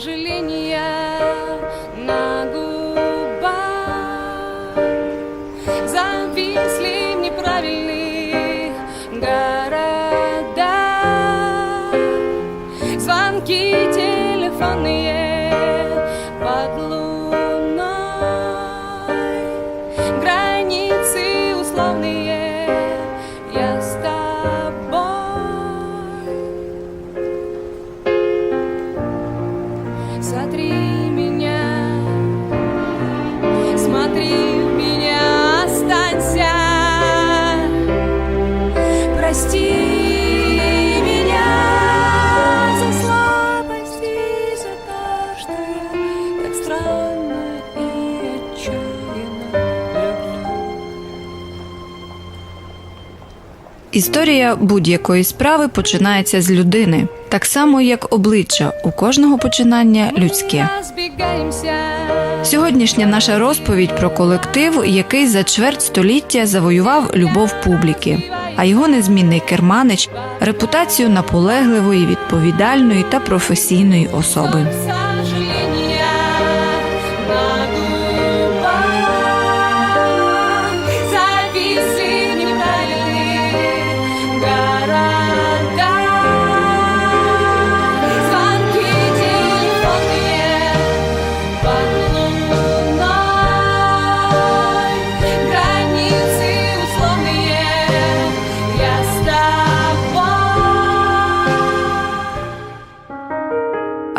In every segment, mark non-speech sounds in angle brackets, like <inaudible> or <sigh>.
Вздох Історія будь-якої справи починається з людини, так само як обличчя у кожного починання людське. Сьогоднішня наша розповідь про колектив, який за чверть століття завоював любов публіки, а його незмінний керманич репутацію наполегливої, відповідальної та професійної особи.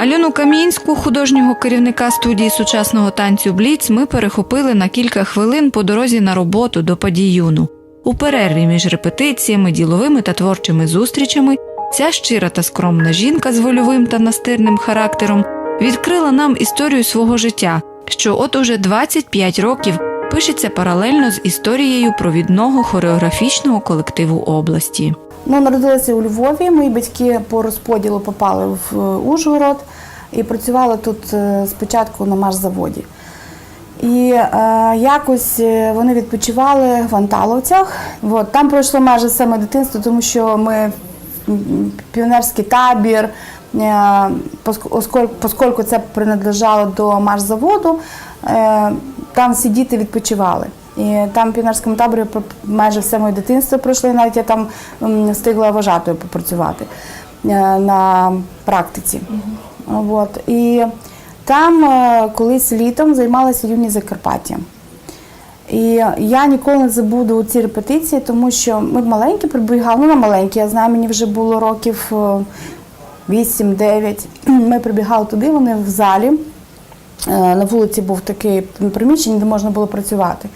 Альону Камінську, художнього керівника студії сучасного танцю Бліц, ми перехопили на кілька хвилин по дорозі на роботу до падіюну. У перерві між репетиціями, діловими та творчими зустрічами ця щира та скромна жінка з вольовим та настирним характером відкрила нам історію свого життя, що от уже 25 років пишеться паралельно з історією провідного хореографічного колективу області. Ну, народилася у Львові. Мої батьки по розподілу попали в е, Ужгород і працювали тут е, спочатку на маршзаводі. І е, якось е, вони відпочивали в Анталовцях. От, там пройшло майже саме дитинство, тому що ми піонерський табір, е, поск- осколь- поскольку це принадлежало до маршзаводу, е, там всі діти відпочивали. І там в піонерському таборі майже все моє дитинство пройшло, навіть я там встигла вважатою попрацювати е, на практиці. От. І там е, колись літом займалася юні Закарпаття. І я ніколи не забуду ці репетиції, тому що ми маленькі прибігали, ну не маленькі, я знаю, мені вже було років е, 8-9. <clears throat> Ми прибігали туди, вони в залі. Е, На вулиці був таке приміщення, де можна було працювати.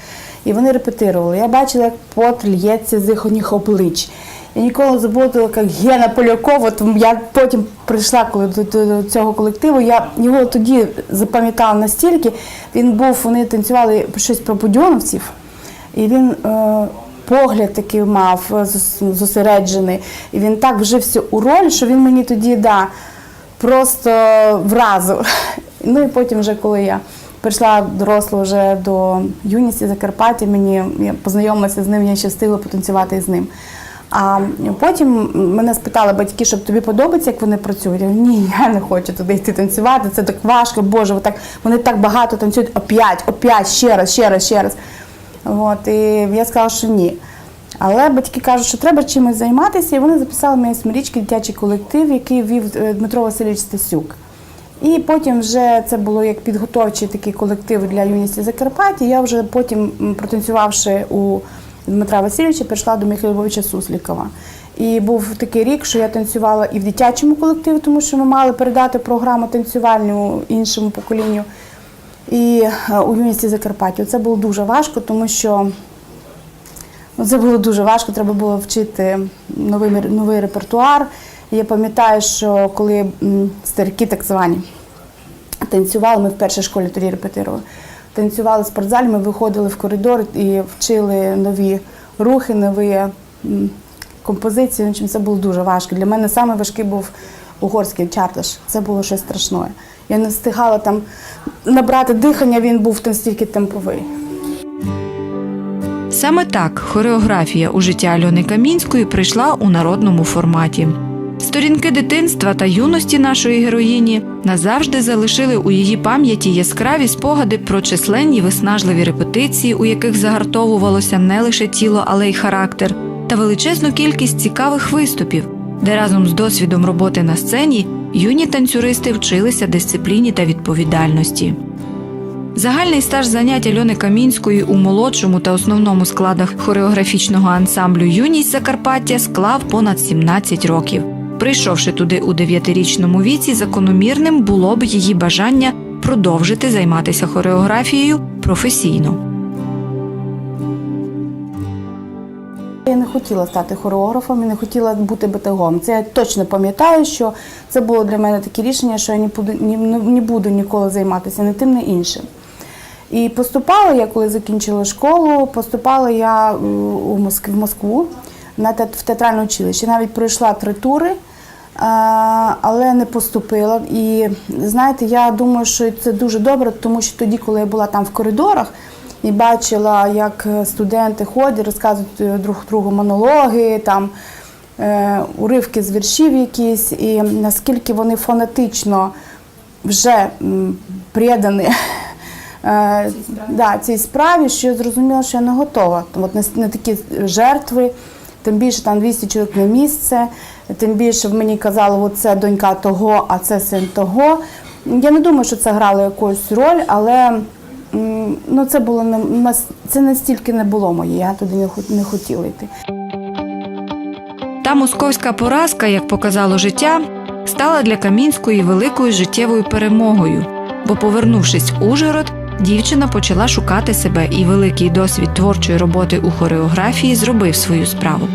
І вони репетирували. Я бачила, як пот л'ється з їхніх облич. Я ніколи не забуду, як Гена Поляков, от я потім прийшла коли до, до, цього колективу, я його тоді запам'ятала настільки, він був, вони танцювали щось про будьоновців, і він е, погляд такий мав зосереджений, і він так вжився у роль, що він мені тоді да, просто вразив. Ну і потім, вже коли я прийшла доросла вже до юності Закарпаття, мені я познайомилася з ним, я ще встигла потанцювати з ним. А потім мене спитали батьки, щоб тобі подобається, як вони працюють. Я говорю, ні, я не хочу туди йти танцювати. Це так важко, Боже, отак, вони так багато танцюють опять, опять, ще раз, ще раз, ще раз. От, і я сказала, що ні. Але батьки кажуть, що треба чимось займатися, і вони записали мене в Смирічки дитячий колектив, який вів е, Дмитро Васильович Стасюк. І потім вже це було як підготовчий такий колектив для юності Закарпаття. Я вже потім, протанцювавши у Дмитра Васильовича, перейшла до Михайла Львовича Суслікова. І був такий рік, що я танцювала і в дитячому колективі, тому що ми мали передати програму танцювальну іншому поколінню. І е, у юності Закарпаття. Це було дуже важко, тому що Ну, Це було дуже важко, треба було вчити новий, новий репертуар. Я пам'ятаю, що коли старики так звані танцювали, ми в першій школі тоді репетирували. Танцювали в спортзалі, ми виходили в коридор і вчили нові рухи, нові композиції. Це було дуже важко. Для мене саме важкий був угорський чарташ. Це було щось страшне. Я не встигала там набрати дихання, він був настільки темповий. Саме так хореографія у життя Альони Камінської прийшла у народному форматі. Сторінки дитинства та юності нашої героїні назавжди залишили у її пам'яті яскраві спогади про численні виснажливі репетиції, у яких загартовувалося не лише тіло, але й характер, та величезну кількість цікавих виступів, де разом з досвідом роботи на сцені юні танцюристи вчилися дисципліні та відповідальності. Загальний стаж занять Альони Камінської у молодшому та основному складах хореографічного ансамблю Юність Закарпаття склав понад 17 років. Прийшовши туди у дев'ятирічному віці, закономірним було б її бажання продовжити займатися хореографією професійно. Я не хотіла стати хореографом і не хотіла бути батагом. Це я точно пам'ятаю, що це було для мене таке рішення, що я не буду, ні, не буду ніколи займатися ні тим, ні іншим. І поступала я, коли закінчила школу, поступала я е, у Моск- в Москву на в театральне училище. Навіть пройшла три тури, але не поступила. І знаєте, я думаю, що це дуже добре, тому що тоді, коли я була там в коридорах, і бачила, як е, студенти ходять, розказують е, друг другу монологи, там е, уривки з віршів якісь, і наскільки вони фонетично вже <laughs> да, цій справі, що я зрозуміла, що я не готова. От на такі жертви, тим більше там 200 чоловік на місце, тим більше мені казали, от це донька того, а це син того. Я не думаю, що це грало якусь роль, але ну, це було не це настільки не було моє, я туди не хотіла йти. Та московська поразка, як показало життя, стала для Камінської великою життєвою перемогою, бо, повернувшись в Ужгород, дівчина почала шукати себе, і великий досвід творчої роботи у хореографії зробив свою справу.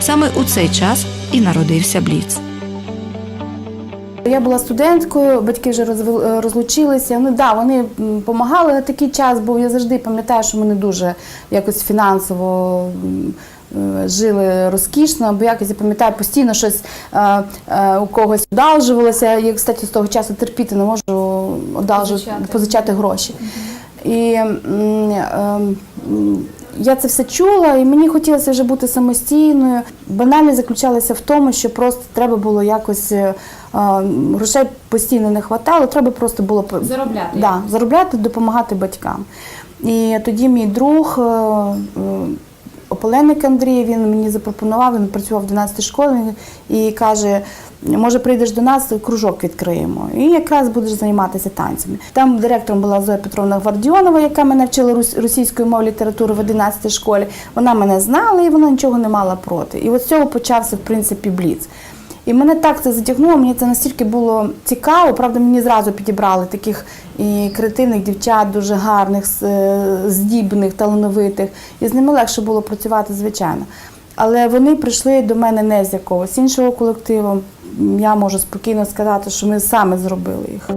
Саме у цей час і народився Бліц. Я була студенткою, батьки вже е, розлучилися. Ну да, вони допомагали на такий час, бо я завжди пам'ятаю, що ми не дуже якось фінансово е, жили розкішно, бо якось я пам'ятаю, постійно щось е, е, у когось одалжувалося. Я, кстати, з того часу терпіти не можу одалжувати, позичати гроші. І м, е, м, я це все чула, і мені хотілося вже бути самостійною. Банальність заключалася в тому, що просто треба було якось е, е, грошей постійно не вистачало, треба просто було Заробляти. Да, заробляти, допомагати батькам. І тоді мій друг. е, е, Ополеник Андрій, він мені запропонував, він працював в 12 школі і каже, може прийдеш до нас, кружок відкриємо. І якраз будеш займатися танцями. Там директором була Зоя Петровна Гвардіонова, яка мене вчила російської мови літератури в 11 школі. Вона мене знала і вона нічого не мала проти. І от з цього почався, в принципі, бліц. І мене так це затягнуло, мені це настільки було цікаво. Правда, мені зразу підібрали таких і креативних дівчат, дуже гарних, е, здібних, талановитих. І з ними легше було працювати, звичайно. Але вони прийшли до мене не з якогось іншого колективу. Я можу спокійно сказати, що ми саме зробили їх.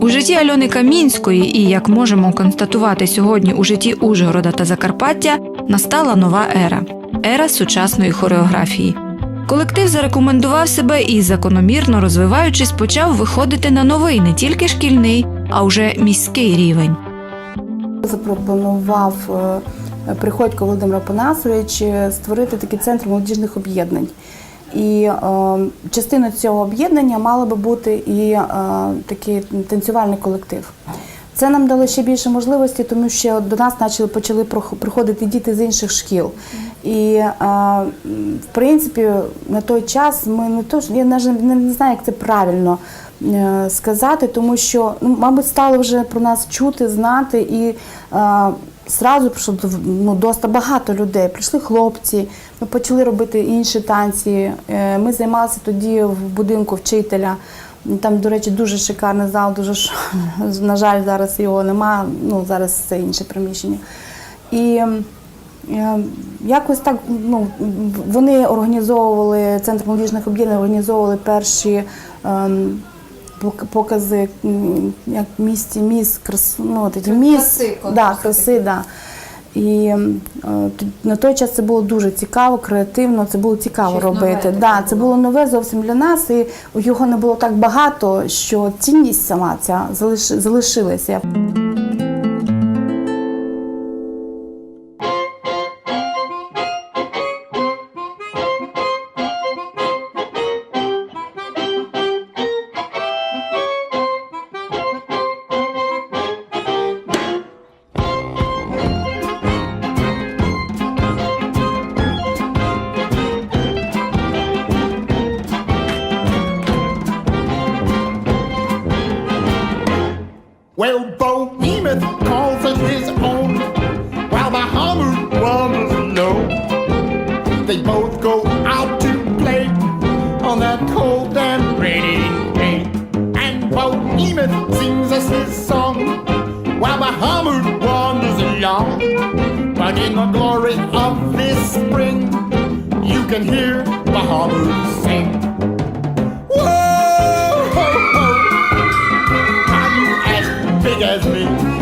У житті Альони Камінської, і як можемо констатувати сьогодні у житті Ужгорода та Закарпаття, настала нова ера ера сучасної хореографії. Колектив зарекомендував себе і, закономірно розвиваючись, почав виходити на новий не тільки шкільний, а вже міський рівень. Запропонував е, Приходько Володимир Панасович створити такий центр молодіжних об'єднань. І е, частиною цього об'єднання мало би бути і е, такий танцювальний колектив. Це нам дало ще більше можливості, тому що до нас почали почали приходити діти з інших шкіл. І е, в принципі на той час ми не то я навіть не, знаю, як це правильно сказати, тому що, ну, мабуть, стало вже про нас чути, знати і Зразу прийшло ну, досить багато людей. Прийшли хлопці, ми почали робити інші танці. Е, Ми займалися тоді в будинку вчителя. Там, до речі, дуже шикарний зал, дуже <laughs> на жаль, зараз його нема. Ну зараз це інше приміщення. І е, якось так ну, вони організовували центр молодіжних об'єднань, організовували перші. ем, Покази як місті міс крас, ну, такі ті краси, да, краси, да. І е, на той час це було дуже цікаво, креативно, це було цікаво робити. да, це було нове зовсім для нас, і його не було так багато, що цінність сама ця залиш- залишилася. Me?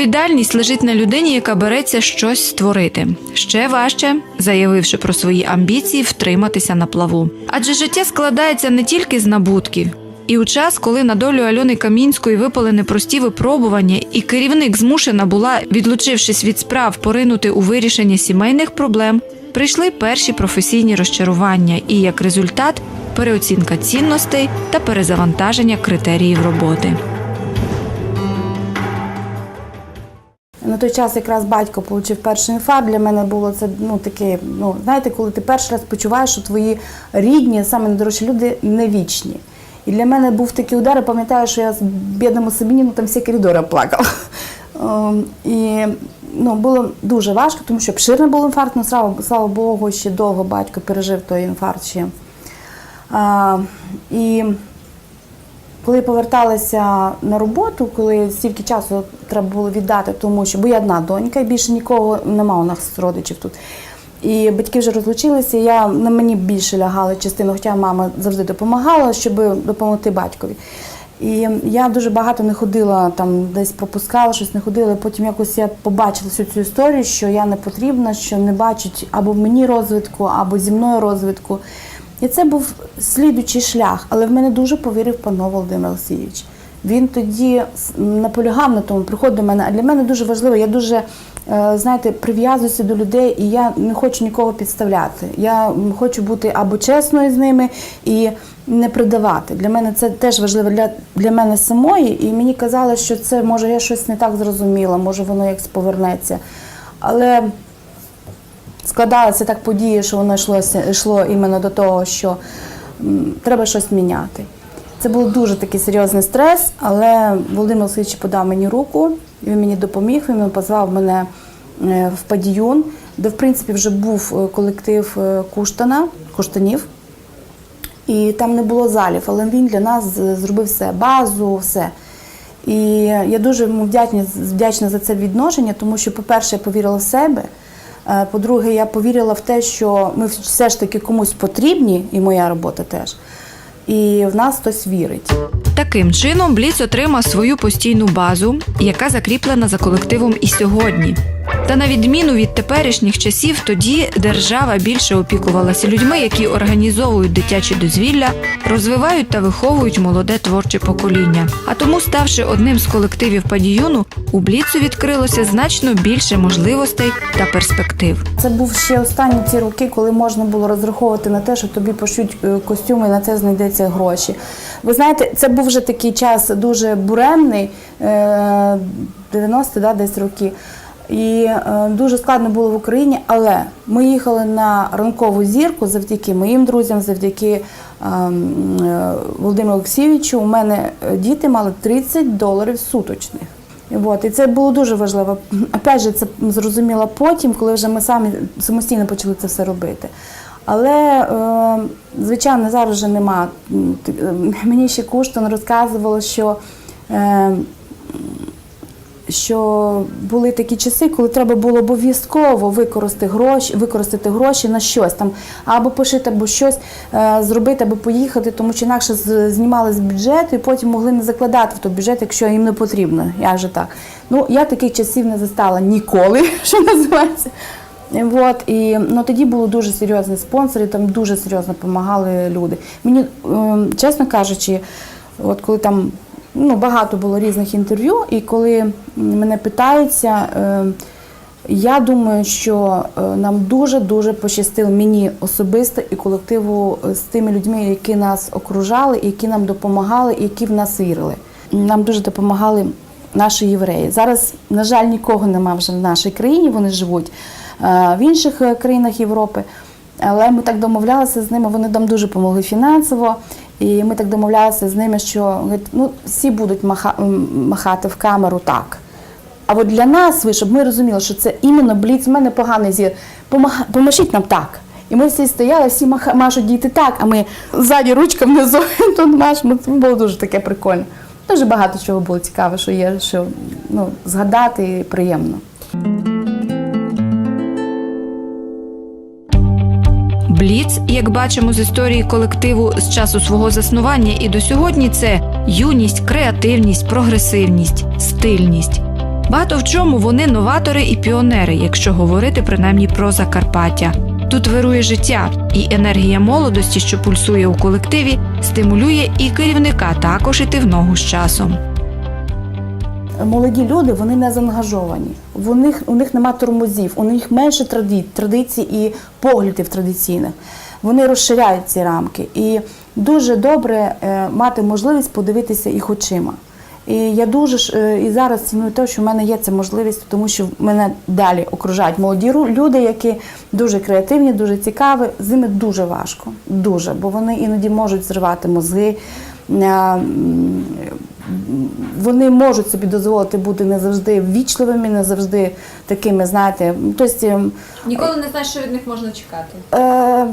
Відповідальність лежить на людині, яка береться щось створити. Ще важче, заявивши про свої амбіції, втриматися на плаву. Адже життя складається не тільки з набутків. І у час, коли на долю Альони Камінської випали непрості випробування, і керівник змушена була, відлучившись від справ, поринути у вирішення сімейних проблем, прийшли перші професійні розчарування і, як результат, переоцінка цінностей та перезавантаження критеріїв роботи. На той час якраз батько отримав перший інфаркт. Для мене було це ну таке. Ну знаєте, коли ти перший раз почуваєш, що твої рідні, саме найдорожчі люди не вічні. І для мене був такий удар. Я пам'ятаю, що я з бідному Сабіні, ну там всі коридори плакав. <laughs> Ем, І ну, було дуже важко, тому що обширний був інфаркт, ну слава, слава Богу, ще довго батько пережив той інфаркт. А, і Коли поверталася на роботу, коли стільки часу треба було віддати, тому що бо я одна донька, і більше нікого нема у нас родичів тут. І батьки вже розлучилися. Я на мені більше лягала частину, хоча мама завжди допомагала, щоб допомогти батькові. І я дуже багато не ходила, там десь пропускала щось, не ходила. Потім якось я побачила всю цю історію, що я не потрібна, що не бачать або мені розвитку, або зі мною розвитку. І це був слідучий шлях, але в мене дуже повірив пано Володимир Олексійович. Він тоді наполягав на тому, приходив до мене. А для мене дуже важливо, я дуже е, знаєте, прив'язуюся до людей, і я не хочу нікого підставляти. Я хочу бути або чесною з ними і не придавати. Для мене це теж важливо для, для мене самої. І мені казали, що це може я щось не так зрозуміла, може воно якось повернеться. Але складалися так події, що воно йшлося, йшло іменно до того, що треба щось міняти. Це був дуже такий серйозний стрес, але Володимир Олексійович подав мені руку, він мені допоміг, він позвав мене е, в Падіюн, де в принципі вже був е, колектив е, Куштана, Куштанів. І там не було залів, але він для нас зробив все, базу, все. І я дуже йому вдячна, вдячна за це відношення, тому що, по-перше, я повірила в себе. Е, По-друге, я повірила в те, що ми все ж таки комусь потрібні, і моя робота теж. І в нас хтось вірить. Таким чином, Бліц отримав свою постійну базу, яка закріплена за колективом і сьогодні. Та на відміну від теперішніх часів, тоді держава більше опікувалася людьми, які організовують дитячі дозвілля, розвивають та виховують молоде творче покоління. А тому, ставши одним з колективів падіюну, у Бліцу відкрилося значно більше можливостей та перспектив. Це був ще останні ці роки, коли можна було розраховувати на те, що тобі пошють е, костюми, і на це знайдеться гроші. Ви знаєте, це був вже такий час дуже буремний, е, 90 да, десь роки. І е, дуже складно було в Україні, але ми їхали на ранкову зірку завдяки моїм друзям, завдяки ем, е, Володимиру Олексійовичу. У мене е, діти мали 30 доларів суточних. От, і це було дуже важливо. Опять же, це зрозуміло потім, коли вже ми самі самостійно почали це все робити. Але, е, звичайно, зараз вже нема. Е, Мені ще Куштан розказувало, що, е, що були такі часи, коли треба було обов'язково використати гроші, використати гроші на щось там, або пошити, або щось е, зробити, або поїхати, тому що інакше знімали з бюджету і потім могли не закладати в той бюджет, якщо їм не потрібно. Як же так? Ну, я таких часів не застала ніколи, <laughs> що називається. От, і ну, тоді були дуже серйозні спонсори, там дуже серйозно допомагали люди. Мені, ем, чесно кажучи, от коли там ну, багато було різних інтерв'ю, і коли мене питаються, ем, я думаю, що е, нам дуже-дуже пощастило мені особисто і колективу е, з тими людьми, які нас окружали, які нам допомагали, які в нас вірили. Нам дуже допомагали наші євреї. Зараз, на жаль, нікого нема вже в нашій країні, вони живуть е, в інших е, країнах Європи. Але ми так домовлялися з ними, вони нам дуже допомогли фінансово. І ми так домовлялися з ними, що ну, всі будуть маха- махати в камеру так. А от для нас, ви, щоб ми розуміли, що це іменно бліц, в мене поганий зір. Помашіть нам так. І ми всі стояли, всі маха- машуть діти так, а ми ззаді ручка внизу <laughs> тут машемо. Це було дуже таке прикольно. Дуже багато чого було цікаве, що є, що ну, згадати і приємно. Бліц, як бачимо з історії колективу з часу свого заснування і до сьогодні, це юність, креативність, прогресивність, стильність. Багато в чому вони новатори і піонери, якщо говорити принаймні про Закарпаття. Тут вирує життя, і енергія молодості, що пульсує у колективі, стимулює і керівника також іти в ногу з часом. Молоді люди вони не заангажовані. В них, у них нема тормозів, у них менше традицій і поглядів традиційних. Вони розширяють ці рамки. І дуже добре е, мати можливість подивитися їх очима. І я дуже ж, е, і зараз ціную те, що в мене є ця можливість, тому що мене далі окружають молоді люди, які дуже креативні, дуже цікаві. З ними дуже важко, дуже, бо вони іноді можуть зривати мозги. Е, вони можуть собі дозволити бути не завжди ввічливими, не завжди такими, знаєте, тобто, ем, Ніколи не знаєш, що від них можна чекати. е,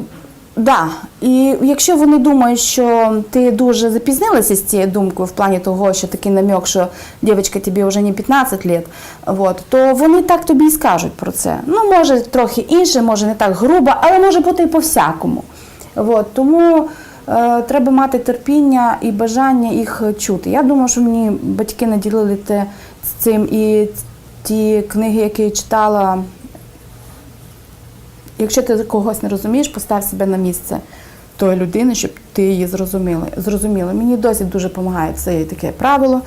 Да. І якщо вони думають, що ти дуже запізнилася з цією думкою в плані того, що такий намек, що дівчинка тобі вже не 15 років, от, то вони так тобі і скажуть про це. Ну, може, трохи інше, може не так грубо, але може бути і по-всякому. От, тому треба мати терпіння і бажання їх чути. Я думаю, що мені батьки наділили те, цим і ті книги, які я читала. Якщо ти когось не розумієш, постав себе на місце тої людини, щоб ти її зрозуміла. Зрозуміла. Мені досі дуже допомагає це таке правило.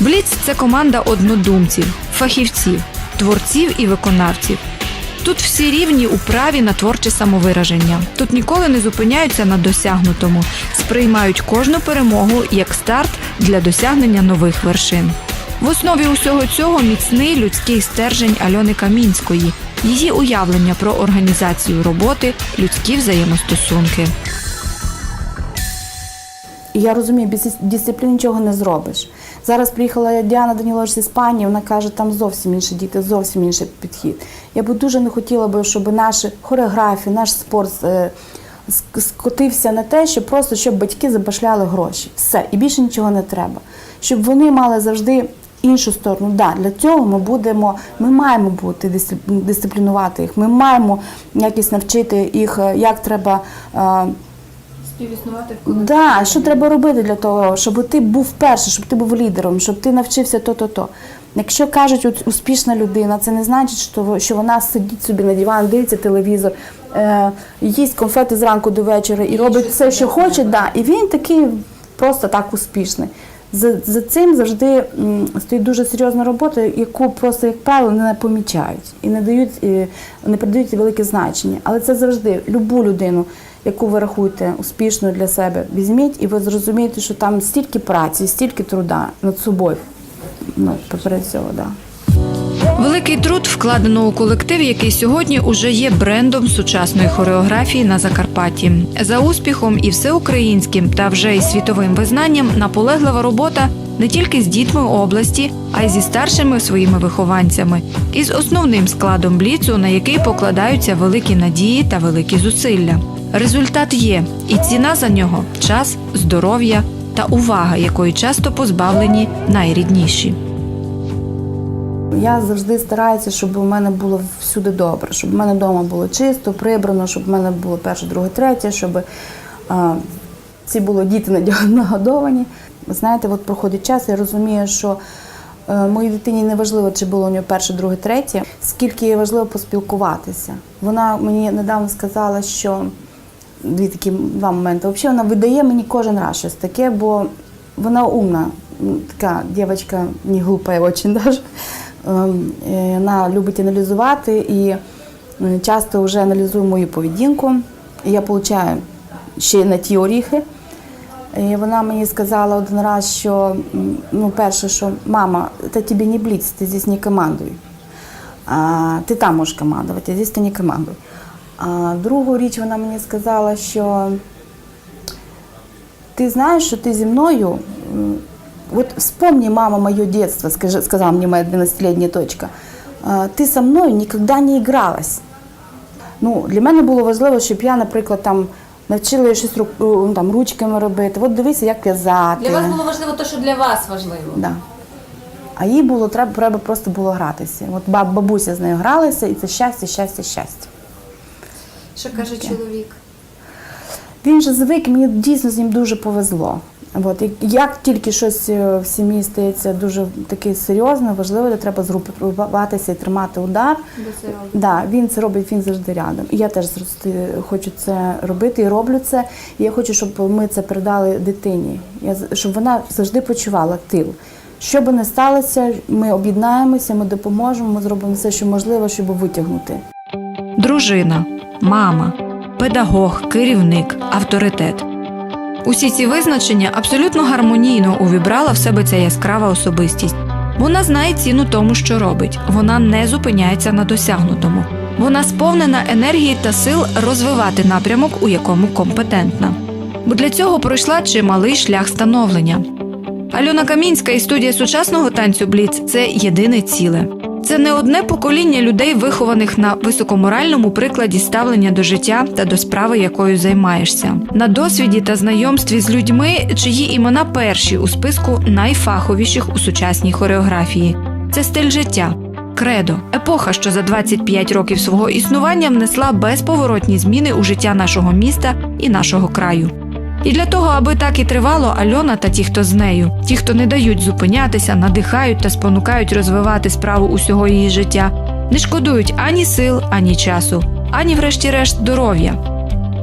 Бліц це команда однодумців, фахівців, творців і виконавців. Тут всі рівні у праві на творче самовираження. Тут ніколи не зупиняються на досягнутому, сприймають кожну перемогу як старт для досягнення нових вершин. В основі усього цього міцний людський стержень Альони Камінської, її уявлення про організацію роботи, людські взаємостосунки. Я розумію, без дис- дисципліни нічого не зробиш. Зараз приїхала Діана Данілович з Іспанії, вона каже, там зовсім інші діти, зовсім інший підхід. Я би дуже не хотіла би, щоб наші хореографії, наш спорт е, скотився на те, що просто щоб батьки забашляли гроші. Все, і більше нічого не треба. Щоб вони мали завжди іншу сторону. Да, для цього ми будемо, ми маємо бути дисциплінувати їх. Ми маємо якось навчити їх, е, як треба. Е, Співіснувати Да, що треба робити для того, щоб ти був перший, щоб ти був лідером, щоб ти навчився то-то-то. Якщо кажуть успішна людина, це не значить, що, що вона сидить собі на дивані, дивиться телевізор, е, їсть конфети зранку до вечора і робить все, що хоче. Да, і він такий просто так успішний. За, за цим завжди м, стоїть дуже серйозна робота, яку просто, як правило, не помічають і не дають, і не придають велике значення. Але це завжди любу людину, яку ви рахуєте успішною для себе, візьміть, і ви зрозумієте, що там стільки праці, стільки труда над собою. Ну, поперед цього. Да. Великий труд вкладено у колектив, який сьогодні уже є брендом сучасної хореографії на Закарпатті. За успіхом і всеукраїнським та вже й світовим визнанням наполеглива робота не тільки з дітьми області, а й зі старшими своїми вихованцями, і з основним складом бліцу, на який покладаються великі надії та великі зусилля. Результат є, і ціна за нього час, здоров'я та увага, якої часто позбавлені найрідніші. Я завжди стараюся, щоб у мене було всюди добре, щоб у мене вдома було чисто, прибрано, щоб у мене було перше, друге, третє, щоб а, ці були діти <laughs> нагодовані. Знаєте, от проходить час, я розумію, що е, моїй дитині не важливо, чи було у нього перше, друге, третє, скільки є важливо поспілкуватися. Вона мені недавно сказала, що дві такі два моменти. Взагалі вона видає мені кожен раз щось таке, бо вона умна, така дівчинка, не глупа дуже. Ем, е, Вона любить аналізувати і часто вже аналізує мою поведінку. Я отримую ще на ті оріхи. І вона мені сказала один раз, що ну, перше, що мама, це тобі не бліц, ти здесь не командуй. А, ти там можеш командувати, а здесь ти не командуй. А другу річ вона мені сказала, що ти знаєш, що ти зі мною. Вот вспомни, мама, мое детство, скажи, сказала мне моя 12-летняя дочка. Ти со мною ніколи не гралась. Ну, для мене було важливо, щоб я, наприклад, там навчила її щось ну, там, ручками робити. От дивися, як в'язати. Для вас було важливо те, що для вас важливо. Да. А їй було треба, треба просто було гратися. От бабуся з нею гралася, і це щастя, щастя, щастя. Що каже чоловік? Він же звик, мені дійсно з ним дуже повезло. От, і як тільки щось е, в сім'ї стається дуже таке серйозне, важливе, то треба згрупуватися і тримати удар. Робить. Да, він це робить, він завжди рядом. І я теж завжди хочу це робити і роблю це. І я хочу, щоб ми це передали дитині, я, щоб вона завжди почувала тил. Що би не сталося, ми об'єднаємося, ми допоможемо, ми зробимо все, що можливо, щоб витягнути. дружина, мама, педагог, керівник, авторитет. Усі ці визначення абсолютно гармонійно увібрала в себе ця яскрава особистість. Вона знає ціну тому, що робить. Вона не зупиняється на досягнутому. Вона сповнена енергії та сил розвивати напрямок, у якому компетентна. Бо для цього пройшла чималий шлях становлення. Альона Камінська і студія сучасного танцю Бліц це єдине ціле. Це не одне покоління людей, вихованих на високоморальному прикладі ставлення до життя та до справи, якою займаєшся, на досвіді та знайомстві з людьми, чиї імена перші у списку найфаховіших у сучасній хореографії. Це стиль життя, кредо, епоха, що за 25 років свого існування внесла безповоротні зміни у життя нашого міста і нашого краю. І для того, аби так і тривало, Альона та ті, хто з нею, ті, хто не дають зупинятися, надихають та спонукають розвивати справу усього її життя, не шкодують ані сил, ані часу, ані, врешті-решт, здоров'я.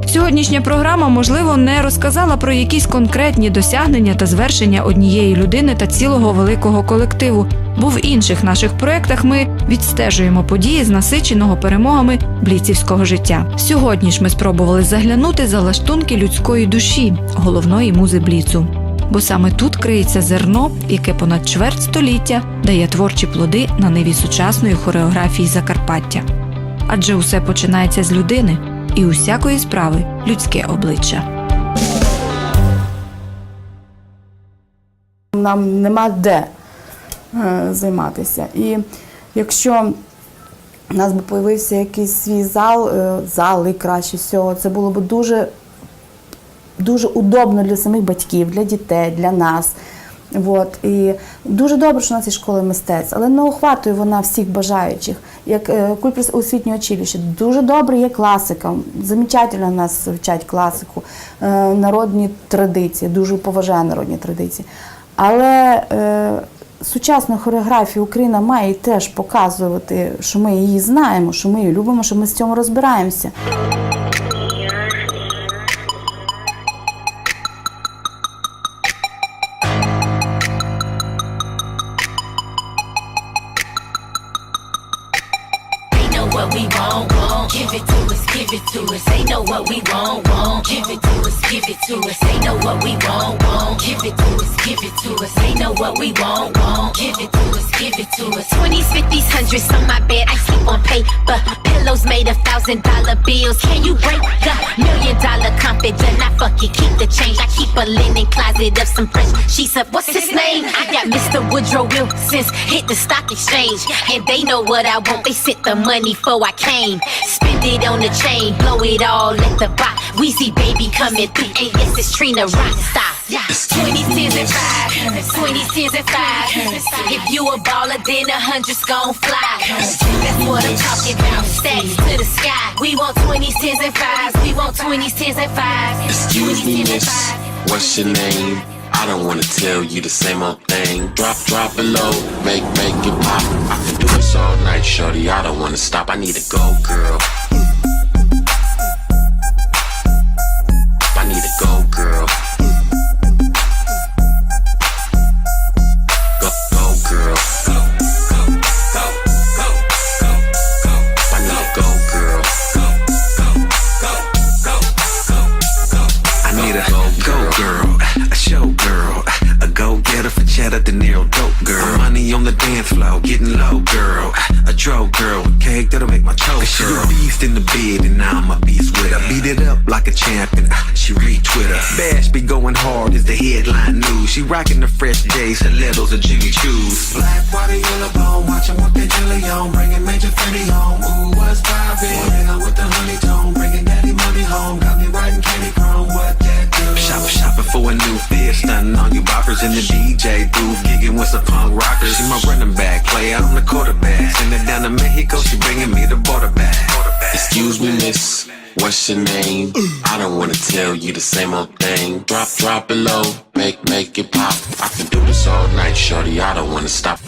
Сьогоднішня програма, можливо, не розказала про якісь конкретні досягнення та звершення однієї людини та цілого великого колективу, бо в інших наших проєктах ми відстежуємо події з насиченого перемогами бліцівського життя. Сьогодні ж ми спробували заглянути за лаштунки людської душі, головної музи бліцу. Бо саме тут криється зерно, яке понад чверть століття дає творчі плоди на ниві сучасної хореографії Закарпаття. Адже усе починається з людини, і усякої справи людське обличчя. Нам нема де е, займатися. І якщо у нас би появився якийсь свій зал, е, зали краще всього, це було б дуже, дуже удобно для самих батьків, для дітей, для нас. От. І дуже добре, що у нас є школа мистецтв, але не охватує вона всіх бажаючих. Як е, кульпрес освітнє училище, дуже добре є класика. Замечательно нас вчать класику, е, народні традиції, дуже поважаю народні традиції. Але е, сучасну хореографію Україна має теж показувати, що ми її знаємо, що ми її любимо, що ми з цьому розбираємося. To us. They know what we want, want. Give it to us, give it to us. They know what we want, want. Give it to us, give it to us. They know what we want, want. Give it to us, give it to us. Twenties, fifties, hundreds on my bed. I sleep on paper. Pillows made of thousand dollar bills. Can you break the million dollar confident? I fuck it, keep the change. I keep a linen closet of some fresh sheets up. What's his name? I got Mr. Woodrow Wilson's hit the stock exchange, and they know what I want. They sent the money before I came. Spend it on the chain, blow it all at the box. Weezy baby coming through, and yes, it's Trina Rockstar. Yeah. 20 tens and five, 20 tens and five. If you a baller, then a hundred's gon' fly. That's what I'm talking about. Stacks to the sky. We want 20s, tens and fives. We want 20s, tens and fives. Excuse 20s, me, miss. What's your name? I don't wanna tell you the same old thing. Drop, drop it low, make, make it pop. I can do this all night, shorty. I don't wanna stop. I need to go, girl. In the bed and now I'm a beast with her. Beat it up like a champion, ah, she retweet her. Bash be going hard is the headline news. She rocking the fresh J's, stilettos, and Jimmy Choos. Black water, yellow bone, watching what they jelly on, bringing major home. On in the DJ booth, gigging with some punk rockers. She my running back player, I'm the quarterback. Send it down to Mexico, she bringing me the border back. Excuse me, miss. What's your name? I don't wanna tell you the same old thing. Drop, drop it low, make, make it pop. I can do this all night, shorty. I don't wanna stop.